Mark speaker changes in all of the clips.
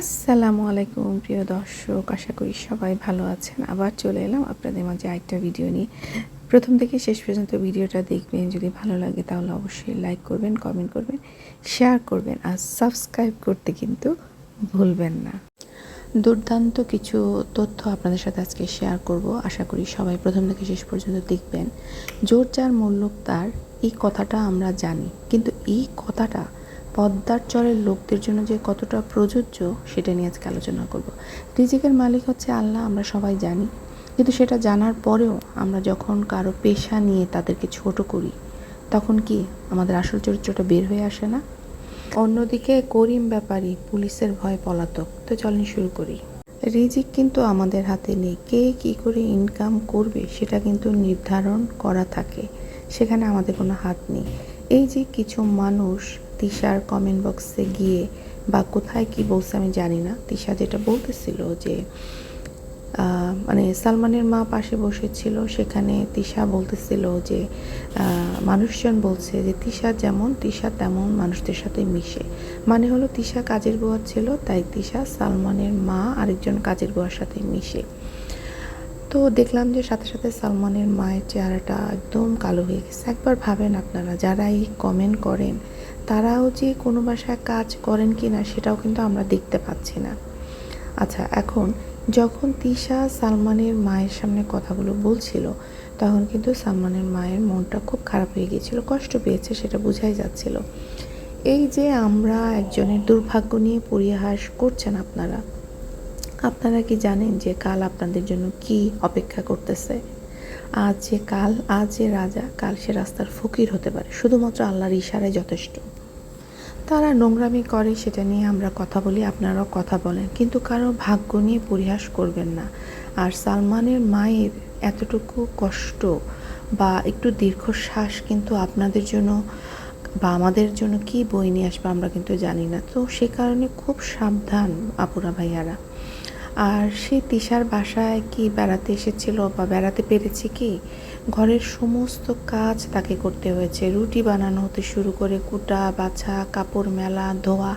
Speaker 1: আসসালামু আলাইকুম, প্রিয় দর্শক। আশা করি সবাই ভালো আছেন। আবার চলে এলাম আপনাদের মাঝে আরেকটা ভিডিও নিয়ে। প্রথম থেকে শেষ পর্যন্ত ভিডিওটা দেখবেন। যদি ভালো লাগে তাহলে অবশ্যই লাইক করবেন কমেন্ট করবেন শেয়ার করবেন আর সাবস্ক্রাইব করতে কিন্তু ভুলবেন না। দুর্দান্ত কিছু তথ্য আপনাদের সাথে আজকে শেয়ার করব। আশা করি সবাই প্রথম থেকে শেষ পর্যন্ত দেখবেন। জোর যার মূল্যক তার, এই কথাটা আমরা জানি। কিন্তু এই কথাটা পদ্মার চরের লোকদের জন্য যে কতটা প্রযোজ্য, সেটা নিয়ে আজকে আলোচনা করব। রিজিকের মালিক হচ্ছে আল্লাহ, আমরা সবাই জানি। কিন্তু সেটা জানার পরেও আমরা যখন কারও পেশা নিয়ে তাদেরকে ছোট করি, তখন কি আমাদের আসল চরিত্রটা বের হয়ে আসে না? অন্যদিকে করিম ব্যাপারী পুলিশের ভয় পলাতক। তো চলেন শুরু করি। রিজিক কিন্তু আমাদের হাতে নেই। কে কি করে ইনকাম করবে, সেটা কিন্তু নির্ধারণ করা থাকে। সেখানে আমাদের কোনো হাত নেই। এই যে কিছু মানুষ তিশার কমেন্ট বক্সে গিয়ে বা কোথায় কি বলছে আমি জানি না। তিশা যেটা বলতেছিল যে মানে সালমানের মা পাশে বসেছিল, সেখানে তিশা বলতেছিল যে মানুষজন বলছে যে তিশা যেমন, তিশা তেমন মানুষদের সাথে মিশে। মানে হলো তিশা কাজের বুয়া ছিল, তাই তিশা সালমানের মা আরেকজন কাজের বুয়ার সাথে মিশে। তো দেখলাম যে সাথে সাথে সালমানের মায়ের চেহারাটা একদম কালো হয়ে গেছে। একবার ভাবেন আপনারা, যারা এই কমেন্ট করেন তারাও যে কোনো বাসায় কাজ করেন কি না সেটাও কিন্তু আমরা দেখতে পাচ্ছি না। আচ্ছা এখন যখন তিশা সালমানের মায়ের সামনে কথাগুলো বলছিল, তখন কিন্তু সালমানের মায়ের মনটা খুব খারাপ হয়ে গিয়েছিল, কষ্ট পেয়েছে সেটা বোঝাই যাচ্ছিল। এই যে আমরা একজনের দুর্ভাগ্য নিয়ে পরিহাস করছেন আপনারা আপনারা কি জানেন যে কাল আপনাদের জন্য কি অপেক্ষা করতেছে? আজ যে কাল, আজ যে রাজা, কাল সে রাস্তার ফকির হতে পারে, শুধুমাত্র আল্লাহর ইশারায় যথেষ্ট। তারা নোংরামি করে, সেটা নিয়ে আমরা কথা বলি, আপনারাও কথা বলেন। কিন্তু কারও ভাগ্য নিয়ে পরিহাস করবেন না। আর সালমানের মায়ের এতটুকু কষ্ট বা একটু দীর্ঘশ্বাস কিন্তু আপনাদের জন্য বা আমাদের জন্য কি বই নিয়ে আসবে আমরা কিন্তু জানি না। তো সে কারণে খুব সাবধান আপুরা ভাইয়ারা। আর সে তিশার বাসায় কি বেড়াতে এসেছিল বা বেড়াতে পেরেছে কি? ঘরের সমস্ত কাজ তাকে করতে হয়েছে। রুটি বানানো হতে শুরু করে কুটা, বাছা, কাপড় মেলা, ধোয়া,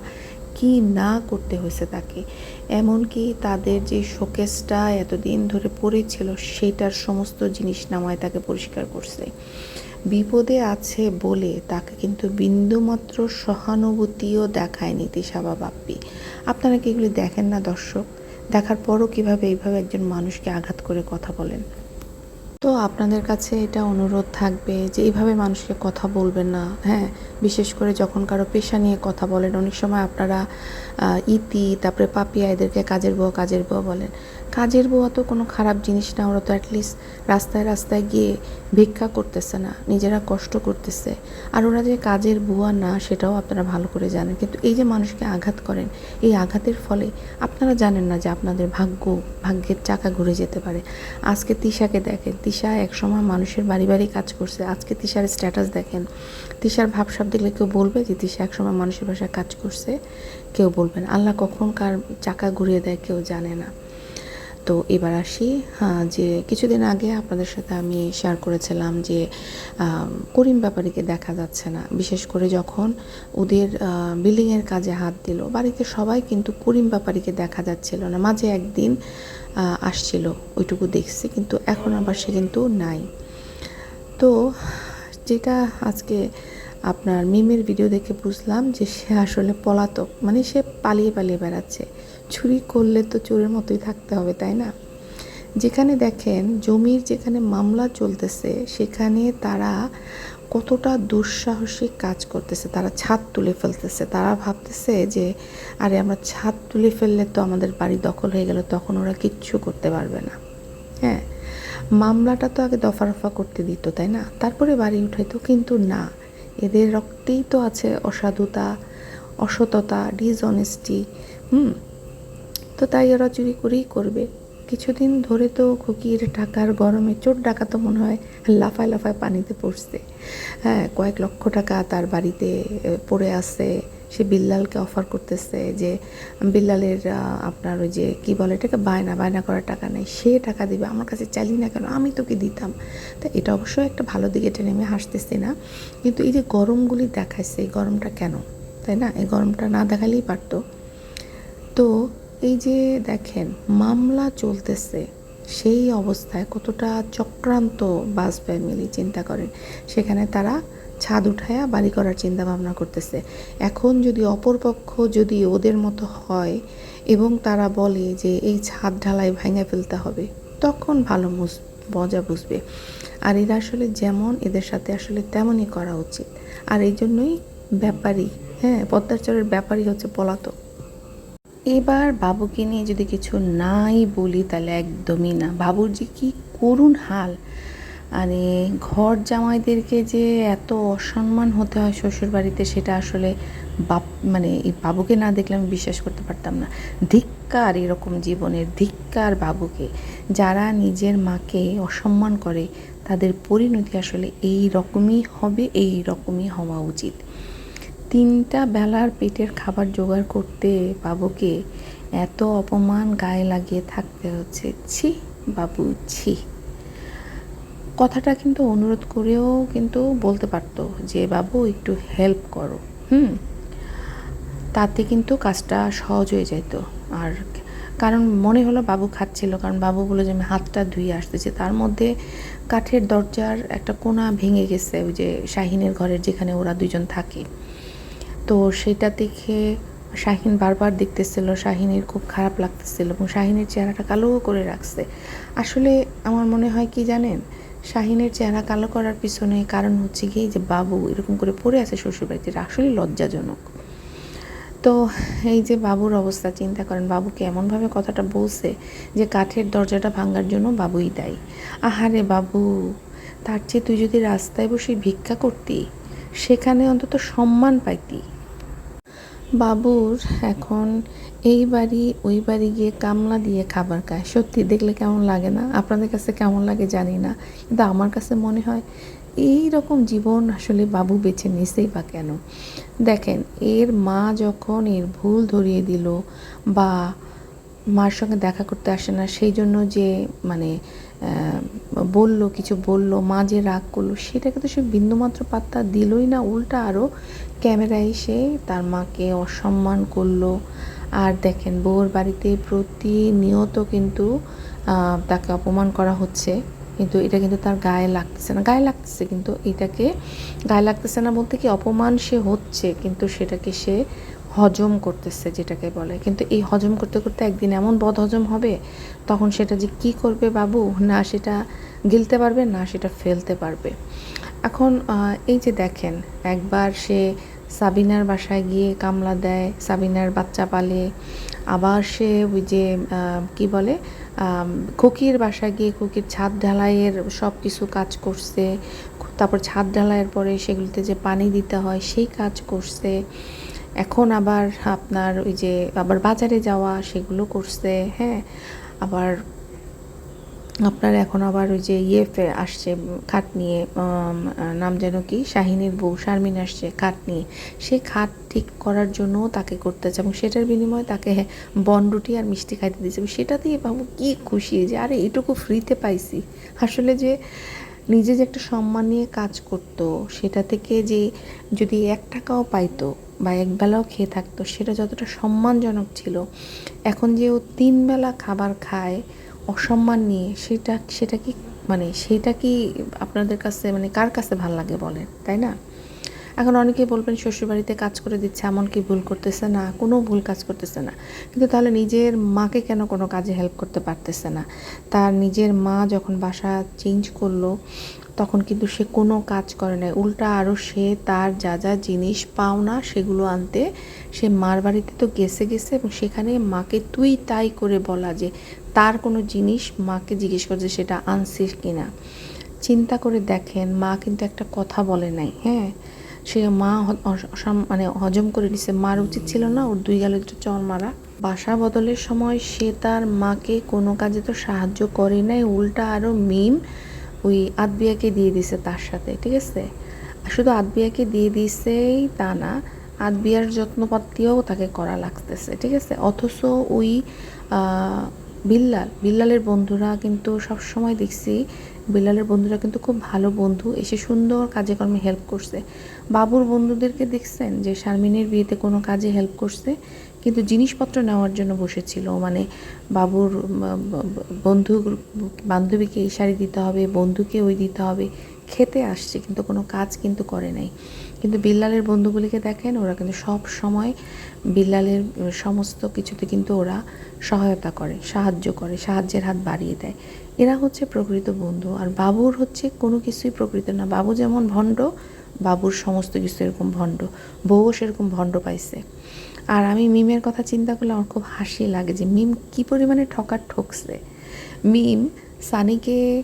Speaker 1: কি না করতে হয়েছে তাকে। এমনকি তাদের যে শোকেসটা এতদিন ধরে পড়েছিল, সেটার সমস্ত জিনিস নামায় তাকে পরিষ্কার করছে। বিপদে আছে বলে তাকে কিন্তু বিন্দুমাত্র সহানুভূতিও দেখায়নি তিশাবা বাপ্পি। আপনারা কি এগুলি দেখেন না, দর্শক? দেখার পরও কীভাবে এইভাবে একজন মানুষকে আঘাত করে কথা বলেন? তো আপনাদের কাছে এটা অনুরোধ থাকবে যে এইভাবে মানুষকে কথা বলবেন না হ্যাঁ? বিশেষ করে যখন কারও পেশা নিয়ে কথা বলেন, অনেক সময় আপনারা ইতি, তারপরে পাপিয়া এদেরকে কাজের বউ কাজের বউ বলেন। কাজের বউয়া তো কোনো খারাপ জিনিস না, ওরা তো অ্যাটলিস্ট রাস্তায় রাস্তায় গিয়ে ভিক্ষা করতেছে না, নিজেরা কষ্ট করতেছে। আর ওরা যে কাজের বুয়া না, সেটাও আপনারা ভালো করে জানেন। কিন্তু এই যে মানুষকে আঘাত করেন, এই আঘাতের ফলে আপনারা জানেন না যে আপনাদের ভাগ্য, ভাগ্যের চাকা ঘুরে যেতে পারে। আজকে তিশাকে দেখেন, তিশা একসময় মানুষের বাড়ি বাড়ি কাজ করছে। আজকে তিশার স্ট্যাটাস দেখেন। তিশার ভাবসাব দেখলে কেউ বলবে যে তিশা একসময় মানুষের বাসায় কাজ করছে, কেউ বলবেন আল্লাহ কখন কার চাকা ঘুরিয়ে দেয় কেউ জানে না। তো এবার আসি। হ্যাঁ যে কিছুদিন আগে আপনাদের সাথে আমি শেয়ার করেছিলাম যে করিম ব্যাপারীকে দেখা যাচ্ছে না। বিশেষ করে যখন ওদের বিল্ডিংয়ের কাজে হাত দিল। বাড়িতে সবাই কিন্তু করিম ব্যাপারীকে দেখা যাচ্ছিল না। মাঝে একদিন আসছিল। ওইটুকু দেখছি, কিন্তু এখন আবার সে কিন্তু নাই। তো যেটা আজকে আপনার মিমের ভিডিও দেখে বুঝলাম যে, সে আসলে পলাতক। মানে সে পালিয়ে পালিয়ে বেড়াচ্ছে। চুরি করলে তো চোরের মতোই থাকতে হবে, তাই না? যেখানে দেখেন, জমির যেখানে মামলা চলতেছে, সেখানে তারা কতটা দুঃসাহসিক কাজ করতেছে। তারা ছাদ তুলে ফেলতেছে। তারা ভাবতেছে যে, আরে, আমরা ছাদ তুলে ফেললে তো আমাদের বাড়ি দখল হয়ে গেল, তখন ওরা কিচ্ছু করতে পারবে না। হ্যাঁ মামলাটা তো আগে দফা রফা করতে দিত, তাই না? তারপরে বাড়ি উঠাইতো, কিন্তু না। এদের রক্তেই তো আছে অসাধুতা, অসততা ডিসঅনেস্টি হুম? তো তাই ওরা চুরি করেই করবে। কিছুদিন ধরে তো খুকির টাকার গরমে চোর ডাকা তো মনে হয় লাফায় লাফায় পানিতে পড়ছে। হ্যাঁ কয়েক লক্ষ টাকা তার বাড়িতে পড়ে আছে। সে বিল্লালকে অফার করতেছে যে, বিল্লালের আপনার ওই যে কী বলে এটাকে, বায়না বায়না করার টাকা নেই। সে টাকা দিবে, আমার কাছে চাইলি না কেন, আমি তোকে দিতাম। তা এটা অবশ্যই একটা ভালো দিকে, এটা নেমে হাসতেছি না। কিন্তু এই যে গরমগুলি দেখাইছে, এই গরমটা কেন? তাই না? এই গরমটা না দেখালেই পারতো। তো এই যে দেখেন, মামলা চলতেছে, সেই অবস্থায় কতটা চক্রান্ত বাস ফ্যামিলি চিন্তা করেন। সেখানে তারা ছাদ উঠায়া বাড়ি করার চিন্তা ভাবনা করতেছে। এখন যদি অপরপক্ষ যদি ওদের মতো হয় এবং তারা বলে যে এই ছাদ ঢালাই ভেঙে ফেলতে হবে, তখন ভালো মজা বুঝবে। আর এরা আসলে যেমন, এদের সাথে আসলে তেমনই করা উচিত। আর এই জন্যই ব্যাপারী হ্যাঁ পদ্মারচরের ব্যাপারই হচ্ছে পলাতক। এবার বাবুকে নিয়ে যদি কিছু নাই বলি, তাহলে একদমই না। বাবুর যে কি করুণ হাল। আরে, ঘর জামাইদেরকে যে এত অসম্মান হতে হয় শ্বশুর বাড়িতে সেটা আসলে বাপ মানে এই বাবুকে না দেখলে আমি বিশ্বাস করতে পারতাম না। ধিক্কার এরকম জীবনের, ধিক্কার বাবুকে। যারা নিজের মাকে অসম্মান করে, তাদের পরিণতি আসলে এই রকমই হবে, এই রকমই হওয়া উচিত। তিনটা বেলার পেটের খাবার জোগাড় করতে বাবুকে এত অপমান গায়ে লাগিয়ে থাকতে হচ্ছে। ছি, বাবু, ছি। কথাটা কিন্তু অনুরোধ করেও কিন্তু বলতে পারতো যে, বাবু, একটু হেল্প করো। হুম? তাতে কিন্তু কাজটা সহজ হয়ে যেত আর কারণ মনে হলো বাবু খাচ্ছিল, কারণ বাবু বলে যে, আমি হাতটা ধুয়ে আসতেছি। তার মধ্যে কাঠের দরজার একটা কোনা ভেঙে গেছে, ওই যে শাহিনের ঘরের যেখানে ওরা দুজন থাকে। তো সেটা দেখে শাহিন বারবার দেখতেছিল, শাহিনের খুব খারাপ লাগতেছিল এবং শাহিনের চেহারাটা কালো করে রাখছে। আসলে আমার মনে হয় কি জানেন, শাহিনের চেহারা কালো করার পিছনে কারণ হচ্ছে কি যে বাবু এরকম করে পড়ে আছে শ্বশুরবাড়িতে আসলে লজ্জাজনক। তো এই যে বাবুর অবস্থা, চিন্তা করেন বাবুকে এমনভাবে কথাটা বলছে যে কাঠের দরজাটা ভাঙার জন্য বাবুই দায়ী। আহারে বাবু, তার চেয়ে তুই যদি রাস্তায় বসে ভিক্ষা করতি, সেখানে অন্তত সম্মান পাইতি। বাবুর এখন এই বাড়ি, ওই বাড়ি গিয়ে কামলা দিয়ে খাবার খায়। সত্যি, দেখলে কেমন লাগে না? আপনাদের কাছে কেমন লাগে জানি না, কিন্তু আমার কাছে মনে হয় এই রকম জীবন আসলে বাবু বেছে নিছেই বা কেন? দেখেন, এর মা যখন এর ভুল ধরিয়ে দিল বা মার সঙ্গে দেখা করতে আসে না, সেই জন্য যে মানে বলল, কিছু বলল মা যে রাগ করল, সেটাকে তো সে বিন্দুমাত্র পাত্তা দিলই না, উল্টা আরও ক্যামেরায় এসে তার মাকে অসম্মান করল। আর দেখেন বউর বাড়িতে প্রতিনিয়ত কিন্তু তাকে অপমান করা হচ্ছে, কিন্তু এটা কিন্তু তার গায়ে লাগতেছে না। গায়ে লাগতেছে কিন্তু এটাকে, গায়ে লাগতেছে না বলতে কি অপমান সে হচ্ছে, কিন্তু সেটাকে সে হজম করতেছে যেটাকে বলে। কিন্তু এই হজম করতে করতে একদিন এমন বদ হজম হবে, তখন সেটা যে কি করবে বাবু? না, সেটা গিলতে পারবে, না, সেটা ফেলতে পারবে। এখন এই যে দেখেন, একবার সে সাবিনার বাসায় গিয়ে কামলা দেয়, সাবিনার বাচ্চা পালে, আবার সে ওই যে কি বলে খুকির বাসায় গিয়ে খুকির ছাদ ঢালাইয়ের সব কিছু কাজ করছে, তারপর ছাদ ঢালাইয়ের পরে সেগুলিতে যে পানি দিতে হয়, সেই কাজ করছে। এখন আবার আপনার ওই যে আবার বাজারে যাওয়া, সেগুলো করছে হ্যাঁ। আবার আপনার এখন আবার ওই যে ইয়ে আসছে, খাট নিয়ে নাম যেন কি, শাহিনীর বউ, শারমিন আসছে খাট নিয়ে। সেই খাট ঠিক করার জন্য তাকে করতে করতেছে এবং সেটার বিনিময়ে তাকে বন রুটি আর মিষ্টি খাইতে দিয়েছে। সেটা দিয়ে বাবু কি খুশি যে, আরে এটুকু ফ্রিতে পাইছি। আসলে যে নিজে যে একটা সম্মান নিয়ে কাজ করতো, সেটা থেকে যে যদি এক টাকাও পাইতো বা একবেলাও খেয়ে থাকতো, সেটা যতটা সম্মানজনক ছিল। এখন যে ও তিনবেলা খাবার খায়, অসম্মান নিয়ে, সেটা সেটা কি মানে সেটা কি আপনাদের কাছে মানে কার কাছে ভালো লাগে বলেন, তাই না? এখন অনেকেই বলবেন, শ্বশুরবাড়িতে কাজ করে দিচ্ছে, এমন কি ভুল করতেছে? না, কোনো ভুল কাজ করতেছে না। কিন্তু তাহলে নিজের মাকে কেন কোনো কাজে হেল্প করতে পারতেছে না? তার নিজের মা যখন বাসা চেঞ্জ করল, তখন কিন্তু সে কোনো কাজ করে নাই। উল্টা আরও সে তার যা যা জিনিস পাওনা, সেগুলো আনতে সে মার বাড়িতে তো গেছে গেছে এবং সেখানে মাকে তুই তাই করে বলা যে তার কোনো জিনিস মাকে জিজ্ঞেস করছে সেটা আনছিস কিনা। চিন্তা করে দেখেন, মা কিন্তু একটা কথা বলে নাই হ্যাঁ? সে মা মানে হজম করে নিছে। মার উচিত ছিল না, ওর দুই গেল একটু চর মারা। বাসা বদলের সময় সে তার মাকে কোনো কাজে তো সাহায্য করে নাই, উল্টা আরও মিম ওই আদবিয়াকে দিয়ে দিছে তার সাথে, ঠিক আছে? শুধু আদবিয়াকে দিয়ে দিছেই তা না আদবিয়ার যত্নপাতিও তাকে করা লাগতেছে, ঠিক আছে? অথচ ওই বিল্লাল, বিল্লালের বন্ধুরা কিন্তু সব সময় দেখছি বিল্লালের বন্ধুরা কিন্তু খুব ভালো বন্ধু, এসে সুন্দর কাজে কর্মে হেল্প করছে। বাবুর বন্ধুদেরকে দেখছেন যে শারমিনের বিয়েতে কোনো কাজে হেল্প করছে, কিন্তু জিনিসপত্র নেওয়ার জন্য বসেছিল। মানে বাবুর বন্ধু, বান্ধবীকে এই শাড়ি দিতে হবে, বন্ধুকে ওই দিতে হবে। খেতে আসছে, কিন্তু কোনো কাজ কিন্তু করে নাই। কিন্তু বিল্লালের বন্ধুগুলিকে দেখেন, ওরা কিন্তু সব সময় বিল্লালের সমস্ত কিছুতে কিন্তু ওরা সহায়তা করে, সাহায্য করে, সাহায্যের হাত বাড়িয়ে দেয়। এরা হচ্ছে প্রকৃত বন্ধু। আর বাবুর হচ্ছে কোনো কিছুই প্রকৃত না। বাবু যেমন ভণ্ড, বাবুর সমস্ত কিছু এরকম ভণ্ড। বউও সেরকম ভণ্ড পাইছে। আর আমি মিমের কথা চিন্তা করলে আমার খুব হাসি লাগে যে মিম কি পরিমাণে ঠকার ঠকছে। মিম সানিকে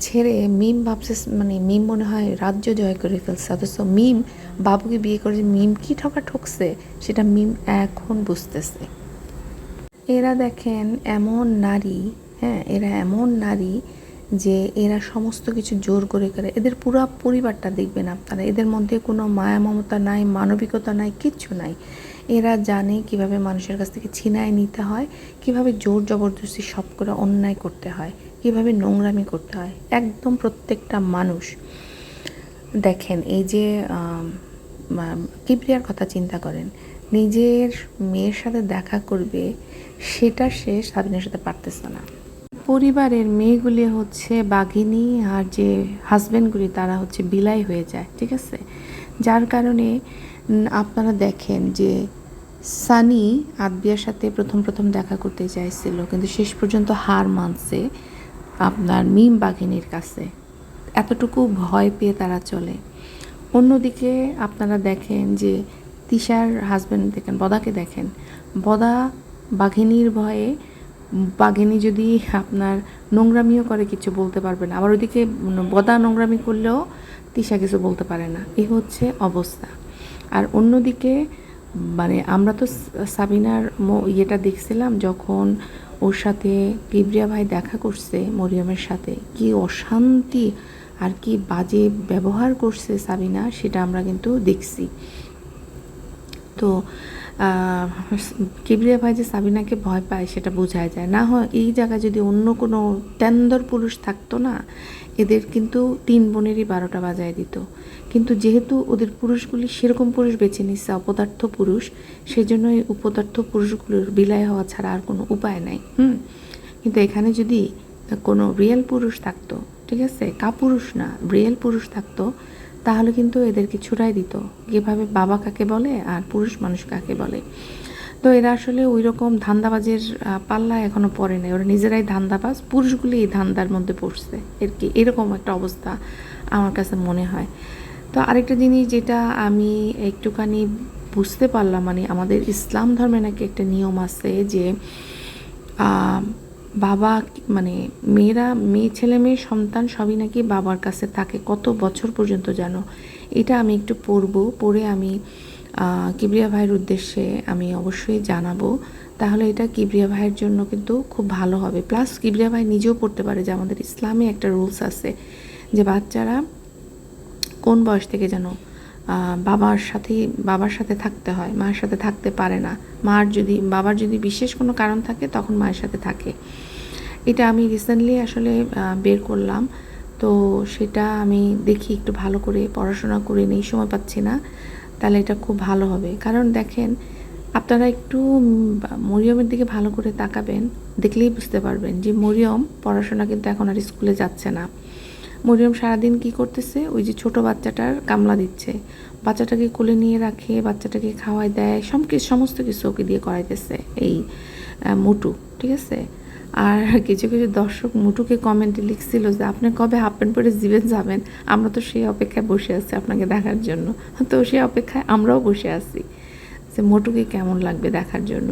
Speaker 1: ছেড়ে মিম ভাবছে মানে মিম মনে হয় রাজ্য জয় করে ফেলছে। অথচ মিম বাবুকে বিয়ে করে মিম কি ঠকা ঠকছে, সেটা মিম এখন বুঝতেছে। এরা দেখেন এমন নারী হ্যাঁ এরা এমন নারী যে এরা সমস্ত কিছু জোর করে করে, এদের পুরো পরিবারটা দেখবেন আপনারা, এদের মধ্যে কোনো মায়া মমতা নাই, মানবিকতা নাই, কিচ্ছু নাই। এরা জানে কীভাবে মানুষের কাছ থেকে ছিনায় নিতে হয়, কীভাবে জোর জবরদস্তি সব করে অন্যায় করতে হয়, কীভাবে নোংরামি করতে হয়, একদম প্রত্যেকটা মানুষ। দেখেন, এই যে কিবরিয়ার কথা চিন্তা করেন, নিজের মেয়ের সাথে দেখা করবে, সেটা সে সাবিনের সাথে পারতেছে না। পরিবারের মেয়েগুলি হচ্ছে বাঘিনী আর যে হাজব্যান্ডগুলি তারা হচ্ছে বিলাই হয়ে যায়, ঠিক আছে? যার কারণে আপনারা দেখেন যে সানি আদবিয়ার সাথে প্রথম প্রথম দেখা করতে চাইছিল, কিন্তু শেষ পর্যন্ত হার মানছে আপনার মিম বাঘিনীর কাছে। এতটুকু ভয় পেয়ে তারা চলে। অন্যদিকে আপনারা দেখেন যে তিশার হাজব্যান্ড দেখেন, বদাকে দেখেন। বদা বাঘিনীর ভয়ে বাঘিনী যদি আপনার নোংরামিও করে, কিছু বলতে পারবে না। আবার ওইদিকে বদা নোংরামি করলেও তিশা কিছু বলতে পারে না। এ হচ্ছে অবস্থা। আর অন্যদিকে মানে আমরা তো সাবিনার ইয়েটা দেখছিলাম যখন ওর সাথে কিবরিয়া ভাই দেখা করছে মরিয়মের সাথে। কি অশান্তি আর কি বাজে ব্যবহার করছে সাবিনা, সেটা আমরা কিন্তু দেখছি। তো কিবরিয়া ভাই যে সাবিনাকে ভয় পায়, সেটা বোঝাই যায়। না হয় এই জায়গায় যদি অন্য কোনো টেন্দর পুরুষ থাকতো না, এদের কিন্তু তিন বোনেরই বারোটা বাজায় দিত। কিন্তু যেহেতু ওদের পুরুষগুলি সেরকম পুরুষ বেছে নিচ্ছে অপদার্থ পুরুষ সেজন্য এই উপদার্থ পুরুষগুলোর বিলাই হওয়া ছাড়া আর কোনো উপায় নাই। হুম? কিন্তু এখানে যদি কোনো রিয়েল পুরুষ থাকতো ঠিক আছে? কাপুরুষ না রিয়েল পুরুষ থাকতো, তাহলে কিন্তু এদেরকে ছুটাই দিত? কীভাবে বাবা কাকে বলে আর পুরুষ মানুষ কাকে বলে? তো এরা আসলে ওই রকম ধান্দাবাজের পাল্লা এখনও পড়ে নাই। ওরা নিজেরাই ধান্দাবাজ, পুরুষগুলি এই ধান্দার মধ্যে পড়ছে। এর কি, এরকম একটা অবস্থা আমার কাছে মনে হয়। তো আরেকটা জিনিস যেটা আমি একটুখানি বুঝতে পারলাম মানে আমাদের ইসলাম ধর্মে নাকি একটা নিয়ম আছে যে বাবা মানে মেয়েরা, মেয়ে, ছেলে, মেয়ে, সন্তান সবই নাকি বাবার কাছে থাকে। কত বছর পর্যন্ত জানো? এটা আমি একটু পড়ব, পড়ে আমি কিবরিয়া ভাইয়ের উদ্দেশ্যে আমি অবশ্যই জানাব। তাহলে এটা কিবরিয়া ভাইয়ের জন্য কিন্তু খুব ভালো হবে। প্লাস কিবরিয়া ভাই নিজেও পড়তে পারে যে আমাদের ইসলামে একটা রুলস আছে যে বাচ্চারা কোন বয়স থেকে যেন বাবার সাথে বাবার সাথে থাকতে হয়, মায়ের সাথে থাকতে পারে না। মার যদি, বাবার যদি বিশেষ কোনো কারণ থাকে, তখন মায়ের সাথে থাকে। এটা আমি রিসেন্টলি আসলে বের করলাম। তো সেটা আমি দেখি, একটু ভালো করে পড়াশোনা করে নেই, সময় পাচ্ছি না। তাহলে এটা খুব ভালো হবে। কারণ দেখেন, আপনারা একটু মরিয়মের দিকে ভালো করে তাকাবেন, দেখলেই বুঝতে পারবেন যে মরিয়ম পড়াশোনা কিন্তু এখন আর স্কুলে যাচ্ছে না। মরিয়ম সারাদিন কি করতেছে? ওই যে ছোট বাচ্চাটার কামলা দিচ্ছে। বাচ্চাটাকে কোলে নিয়ে রাখে, বাচ্চাটাকে খাওয়ায় দেয় সব সমস্ত কিছু ওকে দিয়ে করাইতেছে এই মুটু, ঠিক আছে? আর কিছু কিছু দর্শক মুটুকে কমেন্টে লিখছিল যে, আপনি কবে হাফ প্যান্ট পরে জীবন যাবেন? আমরা তো সেই অপেক্ষায় বসে আছি আপনাকে দেখার জন্য। তো সেই অপেক্ষায় আমরাও বসে আছি। যে, মোটুকে কেমন লাগবে দেখার জন্য?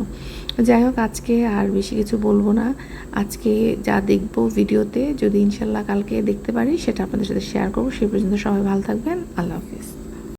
Speaker 1: যাই হোক, আজকে আর বেশি কিছু বলব না। আজকে যা দেখব ভিডিওতে, যদি ইনশাল্লাহ কালকে দেখতে পারি, সেটা আপনাদের সাথে শেয়ার করব। সেই পর্যন্ত সবাই ভালো থাকবেন। আল্লাহ হাফিজ।